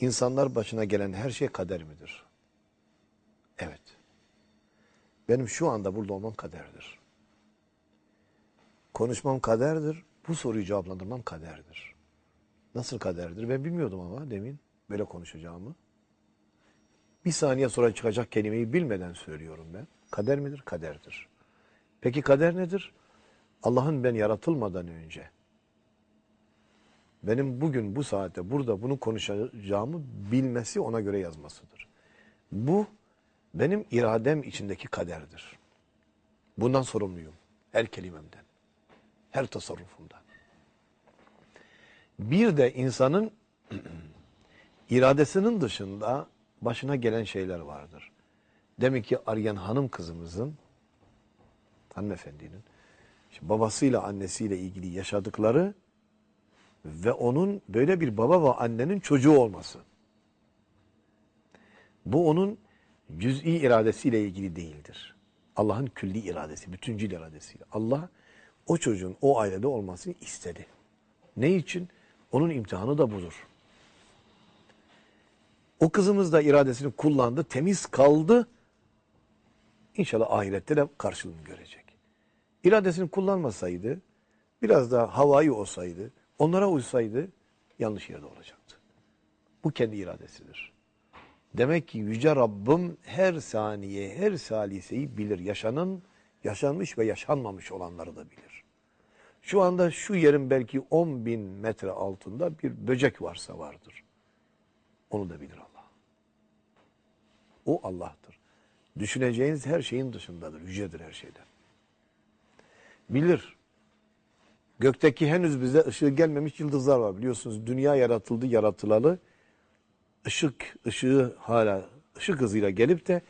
İnsanlar başına gelen her şey kader midir? Evet. Benim şu anda burada olmam kaderdir. Konuşmam kaderdir. Bu soruyu cevaplandırmam kaderdir. Nasıl kaderdir? Ben bilmiyordum ama demin böyle konuşacağımı. Bir saniye sonra çıkacak kelimeyi bilmeden söylüyorum ben. Kader midir? Kaderdir. Peki kader nedir? Allah'ın ben yaratılmadan önce benim bugün bu saatte burada bunu konuşacağımı bilmesi ona göre yazmasıdır. Bu benim iradem içindeki kaderdir. Bundan sorumluyum. Her kelimemden. Her tasarrufumdan. Bir de insanın iradesinin dışında başına gelen şeyler vardır. Demek ki arayan hanım kızımızın, hanımefendinin, babasıyla annesiyle ilgili yaşadıkları ve onun böyle bir baba ve annenin çocuğu olması. Bu onun cüz'i iradesiyle ilgili değildir. Allah'ın külli iradesi, bütüncül iradesiyle. Allah o çocuğun o ailede olmasını istedi. Ne için? Onun imtihanı da budur. O kızımız da iradesini kullandı, temiz kaldı. İnşallah ahirette de karşılığını görecek. İradesini kullanmasaydı, biraz daha havai olsaydı, onlara uysaydı yanlış yerde olacaktı. Bu kendi iradesidir. Demek ki Yüce Rabbim her saniye, her saliseyi bilir. Yaşanın, yaşanmış ve yaşanmamış olanları da bilir. Şu anda şu yerin belki 10 bin metre altında bir böcek varsa vardır. Onu da bilir Allah. O Allah'tır. Düşüneceğiniz her şeyin dışındadır. Yücedir her şeyden. Bilir. Gökteki henüz bize ışığı gelmemiş yıldızlar var. Biliyorsunuz dünya yaratıldı yaratılalı. Işık, ışığı hala ışık hızıyla gelip de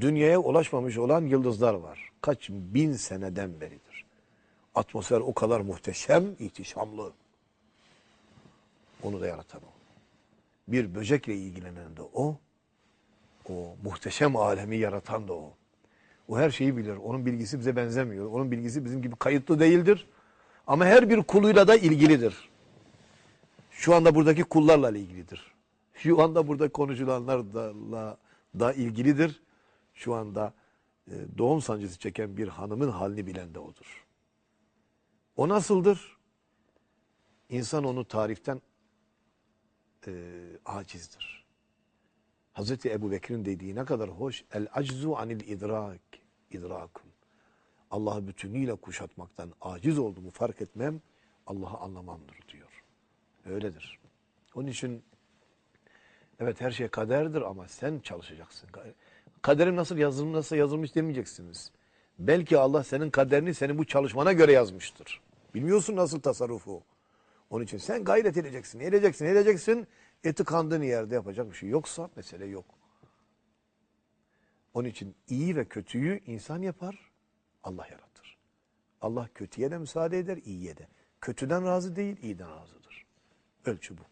dünyaya ulaşmamış olan yıldızlar var. Kaç bin seneden beridir. Atmosfer o kadar muhteşem, ihtişamlı. Onu da yaratan o. Bir böcekle ilgilenen de o. O muhteşem alemi yaratan da o. O her şeyi bilir. Onun bilgisi bize benzemiyor. Onun bilgisi bizim gibi kayıtlı değildir. Ama her bir kuluyla da ilgilidir. Şu anda buradaki kullarla ilgilidir. Şu anda burada konuşulanlarla da ilgilidir. Şu anda e, doğum sancısı çeken bir hanımın halini bilen de odur. O nasıldır? İnsan onu tariften e, acizdir. Hazreti Ebu Bekir'in dediği ne kadar hoş. El aczu anil idrak. idrakun. Allah'ı bütünüyle kuşatmaktan aciz olduğumu fark etmem, Allah'ı anlamamdır diyor. Öyledir. Onun için evet her şey kaderdir ama sen çalışacaksın. Kaderim nasıl yazılmış, nasıl yazılmış demeyeceksiniz. Belki Allah senin kaderini senin bu çalışmana göre yazmıştır. Bilmiyorsun nasıl tasarrufu. Onun için sen gayret edeceksin, edeceksin, edeceksin. Eti kandığın yerde yapacak bir şey yoksa mesele yok. Onun için iyi ve kötüyü insan yapar, Allah yaratır. Allah kötüye de müsaade eder, iyiye de. Kötüden razı değil, iyiden razıdır. Ölçü bu.